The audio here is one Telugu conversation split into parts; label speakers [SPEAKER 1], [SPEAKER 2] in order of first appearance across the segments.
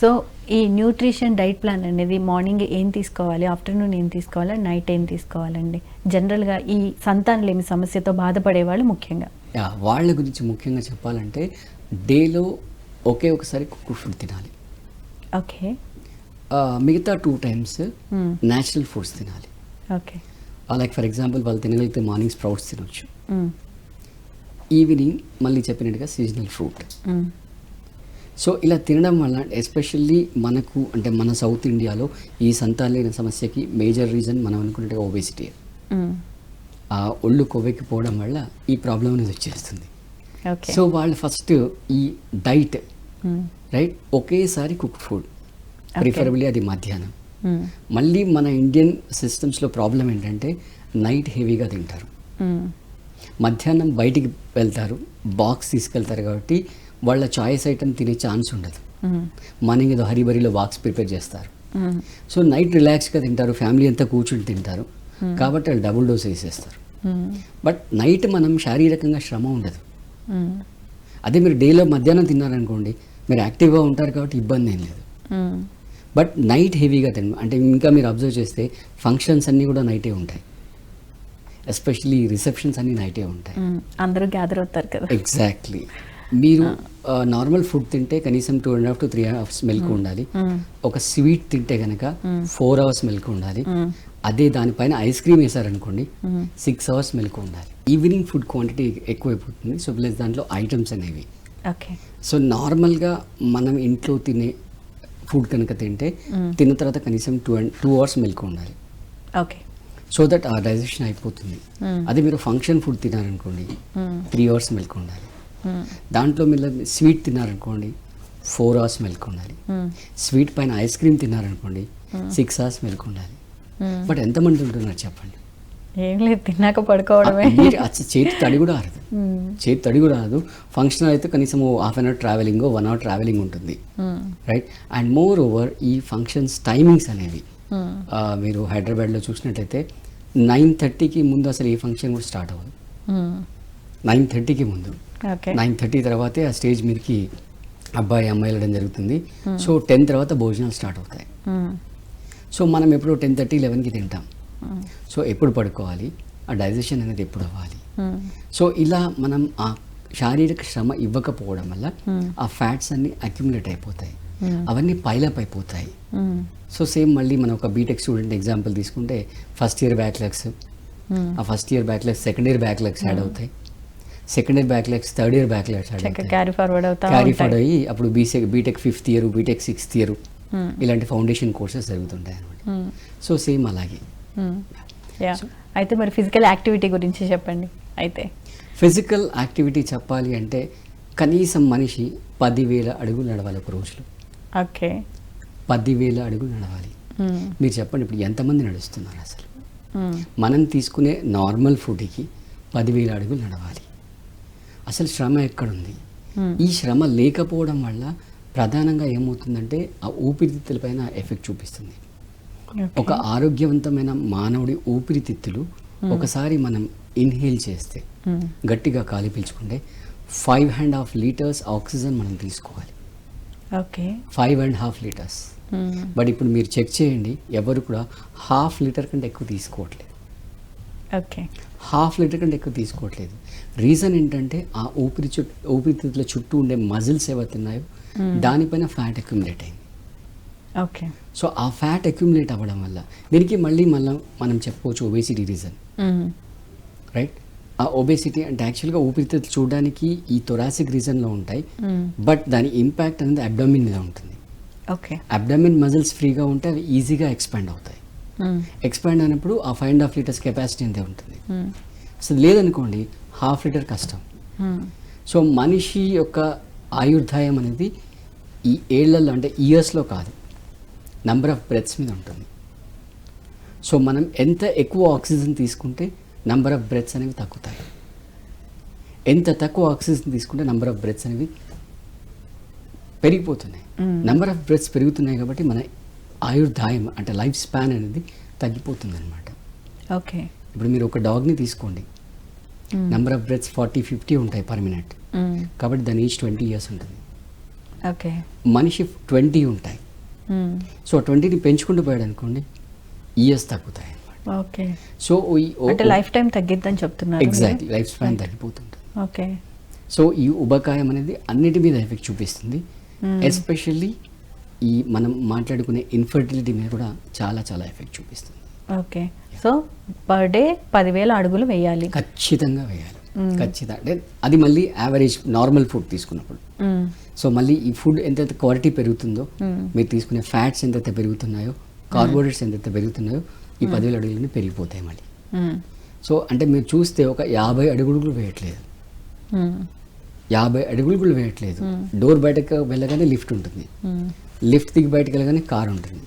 [SPEAKER 1] సో ఈ న్యూట్రిషన్ డైట్ ప్లాన్ అనేది మార్నింగ్ ఏం తీసుకోవాలి ఆఫ్టర్నూన్ ఏం తీసుకోవాలి నైట్ ఏం తీసుకోవాలండి? జనరల్గా ఈ సంతానలేమి సమస్యతో బాధపడే వాళ్ళు ముఖ్యంగా
[SPEAKER 2] వాళ్ళ గురించి ముఖ్యంగా చెప్పాలంటే డేలో ఒకే ఒకసారి కుక్ ఫుడ్ తినాలి.
[SPEAKER 1] ఓకే.
[SPEAKER 2] మిగతా టూ టైమ్స్. న్యాచురల్ ఫుడ్స్ తినాలి.
[SPEAKER 1] ఓకే.
[SPEAKER 2] లైక్ ఫర్ ఎగ్జాంపుల్ వాళ్ళు తినగలిగితే మార్నింగ్ స్ప్రౌట్స్ తినొచ్చు. ఈవినింగ్ మళ్ళీ చెప్పినట్టుగా సీజనల్ ఫ్రూట్ సో ఇలా తినడం వల్ల ఎస్పెషల్లీ మనకు అంటే మన సౌత్ ఇండియాలో ఈ సంతానలేని సమస్యకి మేజర్ రీజన్ మనం అనుకున్నట్టుగా ఒబేసిటీ ఆ ఒళ్ళు కొవ్వెక్కిపోవడం వల్ల ఈ ప్రాబ్లం అనేది వచ్చేస్తుంది. సో వాళ్ళు ఫస్ట్ ఈ డైట్ రైట్ ఒకేసారి కుక్ ఫుడ్ ప్రిఫరబుల్లీ అది మధ్యాహ్నం. మళ్ళీ మన ఇండియన్ సిస్టమ్స్లో ప్రాబ్లం ఏంటంటే నైట్ హెవీగా తింటారు. మధ్యాహ్నం బయటికి వెళ్తారు బాక్స్ తీసుకెళ్తారు కాబట్టి వాళ్ళ చాయిస్ ఐటమ్ తినే ఛాన్స్ ఉండదు. మార్నింగ్ ఏదో హరిబరిలో బాక్స్ ప్రిపేర్ చేస్తారు. సో నైట్ రిలాక్స్గా తింటారు ఫ్యామిలీ అంతా కూర్చుని తింటారు. కాబట్టి వాళ్ళు డబుల్ డోస్ వేసేస్తారు. బట్ నైట్ మనం శారీరకంగా శ్రమ ఉండదు. అదే మీరు డేలో మధ్యాహ్నం తిన్నారనుకోండి మీరు యాక్టివ్గా ఉంటారు కాబట్టి ఇబ్బంది ఏం లేదు. బట్ నైట్ హెవీగా తిన అంటే ఇంకా మీరు అబ్జర్వ్ చేస్తే ఫంక్షన్స్ అన్నీ కూడా నైటే ఉంటాయి. ఎస్పెషలీ రిసెప్షన్స్ అన్నీ నైటే ఉంటాయి.
[SPEAKER 1] అందరూ గ్యాదర్ అవుతారు కదా.
[SPEAKER 2] ఎగ్జాక్ట్లీ మీరు నార్మల్ ఫుడ్ తింటే కనీసం two and half to three hours milk ఉండాలి. ఒక స్వీట్ తింటే కనుక ఫోర్ అవర్స్ మిల్క్ ఉండాలి. అదే దానిపైన ఐస్ క్రీమ్ వేసారనుకోండి సిక్స్ అవర్స్ మిల్క్ ఉండాలి. ఈవినింగ్ ఫుడ్ క్వాంటిటీ ఎక్కువైపోతుంది. సో ప్లస్ దాంట్లో ఐటమ్స్ అనేవి.
[SPEAKER 1] ఓకే
[SPEAKER 2] సో నార్మల్గా మనం ఇంట్లో తినే ఫుడ్ కనుక తింటే తిన్న తర్వాత కనీసం two and two hours milk ఉండాలి.
[SPEAKER 1] ఓకే
[SPEAKER 2] సో దట్ ఆ డైజెషన్ అయిపోతుంది. అదే మీరు ఫంక్షన్ ఫుడ్ తినారనుకోండి త్రీ అవర్స్ మిల్క్ ఉండాలి. దాంట్లో మీరు స్వీట్ తిన్నారనుకోండి ఫోర్ అవర్స్ మిల్క్ ఉండాలి. స్వీట్ పైన ఐస్ క్రీమ్ తిన్నారనుకోండి సిక్స్ అవర్స్ మిల్క్ ఉండాలి. బట్ ఎంతమంది ఉంటున్నారు చెప్పండి?
[SPEAKER 1] ఏం లేదు తిన్నాక పడుకోవడమే.
[SPEAKER 2] చేతి తడి కూడా ఆరదు చేతి తడి కూడా రాదు. ఫంక్షన్ అయితే కనీసం half an hour travelling one hour travelling ఉంటుంది. రైట్ అండ్ మోర్ ఓవర్ ఈ ఫంక్షన్స్ టైమింగ్స్ అనేవి మీరు హైదరాబాద్లో చూసినట్టయితే నైన్ థర్టీకి ముందు అసలు ఏ ఫంక్షన్ కూడా స్టార్ట్ అవ్వదు. నైన్ థర్టీకి ముందు. నైన్ థర్టీ తర్వాతే ఆ స్టేజ్ మీదకి అబ్బాయి అమ్మాయి వెళ్ళడం జరుగుతుంది. సో టెన్ తర్వాత భోజనాలు స్టార్ట్ అవుతాయి. సో మనం ఎప్పుడు టెన్ థర్టీ లెవెన్కి తింటాం. సో ఎప్పుడు పడుకోవాలి? ఆ డైజెషన్ అనేది ఎప్పుడు అవ్వాలి? సో ఇలా మనం ఆ శారీరక శ్రమ ఇవ్వకపోవడం వల్ల ఆ ఫ్యాట్స్ అన్ని అక్యుములేట్ అయిపోతాయి. అవన్నీ పైలప్ అయిపోతాయి. సో సేమ్ మళ్ళీ మనం ఒక బీటెక్ స్టూడెంట్ ఎగ్జాంపుల్ తీసుకుంటే ఫస్ట్ ఇయర్ బ్యాక్లాగ్స్ ఆ first year backlogs second year backlogs add అవుతాయి. Second year backlogs third year backlogs
[SPEAKER 1] carry forward అవుతా
[SPEAKER 2] క్యారీ ఫార్వర్డ్ అయ్యి అప్పుడు బీసెక్ BTech fifth year BTech sixth year ఇలాంటి ఫౌండేషన్ కోర్సెస్ జరుగుతుంటాయి అనమాట సో సేమ్ అలాగే.
[SPEAKER 1] యా అయితే మరి ఫిజికల్ యాక్టివిటీ గురించి చెప్పండి. అయితే
[SPEAKER 2] ఫిజికల్ యాక్టివిటీ చెప్పాలి అంటే కనీసం మనిషి పదివేల అడుగులు నడవాలి ఒక రోజులో.
[SPEAKER 1] ఓకే.
[SPEAKER 2] పదివేల అడుగులు నడవాలి. మీరు చెప్పండి ఇప్పుడు ఎంతమంది నడుస్తున్నారు అసలు? మనం తీసుకునే నార్మల్ ఫుడ్కి పదివేల అడుగులు నడవాలి. అసలు శ్రమ ఎక్కడుంది? ఈ శ్రమ లేకపోవడం వల్ల ప్రధానంగా ఏమవుతుందంటే ఆ ఊపిరితిత్తులపైన ఎఫెక్ట్ చూపిస్తుంది. ఒక ఆరోగ్యవంతమైన మానవుడి ఊపిరితిత్తులు ఒకసారి మనం ఇన్హేల్ చేస్తే గట్టిగా గాలి పీల్చుకుంటే five and half litres oxygen మనం తీసుకోవాలి.
[SPEAKER 1] Okay.
[SPEAKER 2] Five and half litres. But ఇప్పుడు మీరు చెక్ చేయండి ఎవరు కూడా హాఫ్ లీటర్ కంటే ఎక్కువ తీసుకోవట్లేదు.
[SPEAKER 1] ఓకే
[SPEAKER 2] హాఫ్ లీటర్ కంటే ఎక్కువ తీసుకోవట్లేదు. రీజన్ ఏంటంటే ఆ ఊపిరి చుట్టూ ఊపిరితిత్తుల చుట్టూ ఉండే మజిల్స్ ఏవైతే ఉన్నాయో దానిపైన ఫ్యాట్ అక్యుములేట్ అయింది.
[SPEAKER 1] ఓకే
[SPEAKER 2] సో ఆ ఫ్యాట్ అక్యుములేట్ అవ్వడం వల్ల దీనికి మళ్ళీ మళ్ళీ మనం చెప్పుకోవచ్చు ఒబేసిటీ రీజన్ రైట్ ఆ ఒబేసిటీ అంటే యాక్చువల్గా ఊపిరితిత్తులు చూడడానికి ఈ థొరాసిక్ రీజన్లో ఉంటాయి. బట్ దాని ఇంపాక్ట్ అనేది అబ్డామిన్ మీద ఉంటుంది.
[SPEAKER 1] ఓకే
[SPEAKER 2] అబ్డామిన్ మజిల్స్ ఫ్రీగా ఉంటే అవి ఈజీగా ఎక్స్పాండ్ అవుతాయి. ఎక్స్పాండ్ అయినప్పుడు ఆ five and half litres capacity అంతే ఉంటుంది. అసలు లేదనుకోండి హాఫ్ లీటర్ కష్టం. సో మనిషి యొక్క ఆయుర్దాయం అనేది ఈ ఏళ్ళలో అంటే ఇయర్స్లో కాదు. నంబర్ ఆఫ్ బ్రెత్స్ మీద ఉంటుంది. సో మనం ఎంత ఎక్కువ ఆక్సిజన్ తీసుకుంటే నంబర్ ఆఫ్ బ్రెత్స్ అనేవి తగ్గుతాయి. ఎంత తక్కువ ఆక్సిజన్ తీసుకుంటే నంబర్ ఆఫ్ బ్రెత్స్ అనేవి పెరిగిపోతున్నాయి. నెంబర్ ఆఫ్ బ్రెత్స్ పెరుగుతున్నాయి కాబట్టి మన ఆయుర్దాయం అంటే లైఫ్ స్పాన్ అనేది తగ్గిపోతుంది అనమాట
[SPEAKER 1] ఓకే.
[SPEAKER 2] ఇప్పుడు మీరు ఒక డాగ్ని తీసుకోండి. Number of breaths forty fifty ఉంటాయి పర్ మినిట్. కాబట్టి దాని ఏజ్ ట్వంటీ ఇయర్స్ ఉంటుంది.
[SPEAKER 1] ఓకే.
[SPEAKER 2] మనిషి ట్వంటీ ఉంటాయి. సో ట్వంటీని పెంచుకుంటూ పోయాడు అనుకోండి ఇయర్స్ తగ్గుతాయి
[SPEAKER 1] ఓకే.
[SPEAKER 2] సో ఈ
[SPEAKER 1] అంటే లైఫ్ టైం తగ్గిద్దని చెప్తున్నారు?
[SPEAKER 2] ఎగ్జాక్ట్లీ లైఫ్ స్పాన్ తగ్గిపోతుంటుంది.
[SPEAKER 1] ఓకే.
[SPEAKER 2] సో ఈ ఉబకాయం అనేది అన్నిటి మీద ఎఫెక్ట్ చూపిస్తుంది. ఎస్పెషల్లీ ఈ మనం మాట్లాడుకునే ఇన్ఫర్టిలిటీ మీద కూడా చాలా చాలా ఎఫెక్ట్ చూపిస్తుంది
[SPEAKER 1] ఓకే సో పర్ డే పదివేల అడుగులు వేయాలి
[SPEAKER 2] ఖచ్చితంగా వేయాలి. ఖచ్చితంగా అంటే అది మళ్ళీ యావరేజ్ నార్మల్ ఫుడ్ తీసుకున్నప్పుడు. సో మళ్ళీ ఈ ఫుడ్ ఎంతైతే క్వాలిటీ పెరుగుతుందో. మీరు తీసుకునే ఫ్యాట్స్ ఎంతైతే పెరుగుతున్నాయో కార్బోహైడ్రేట్స్ ఎంతైతే పెరుగుతున్నాయో ఈ పదివేల అడుగులని పెరిగిపోతాయి మళ్ళీ. సో అంటే మీరు చూస్తే ఒక యాభై అడుగులు వేయట్లేదు
[SPEAKER 1] మ్మ్.
[SPEAKER 2] యాభై అడుగులు కూడా వేయట్లేదు డోర్ బయటకు వెళ్ళగానే లిఫ్ట్ ఉంటుంది. లిఫ్ట్ దిగి బయటకు వెళ్ళగానే కార్ ఉంటుంది.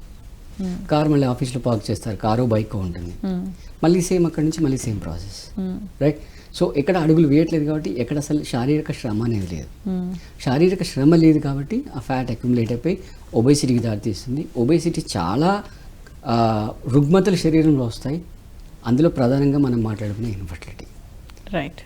[SPEAKER 1] మ్మ్.
[SPEAKER 2] కార్ మళ్ళీ ఆఫీస్లో పార్క్ చేస్తారు కారు బైక్ ఉంటుంది.
[SPEAKER 1] మ్మ్.
[SPEAKER 2] మళ్ళీ సేమ్ అక్కడి నుంచి మళ్ళీ సేమ్ ప్రాసెస్. రైట్ సో ఎక్కడ అడుగులు వేయట్లేదు కాబట్టి ఎక్కడ అసలు శారీరక శ్రమ అనేది లేదు. శారీరక శ్రమ లేదు కాబట్టి ఆ ఫ్యాట్ అక్యుములేట్ అయిపోయి ఒబేసిటీకి దారితీస్తుంది. ఒబేసిటీ చాలా రుగ్మతలు శరీరంలో వస్తాయి. అందులో ప్రధానంగా మనం మాట్లాడుకునే ఇన్ఫర్టిలిటీ
[SPEAKER 1] రైట్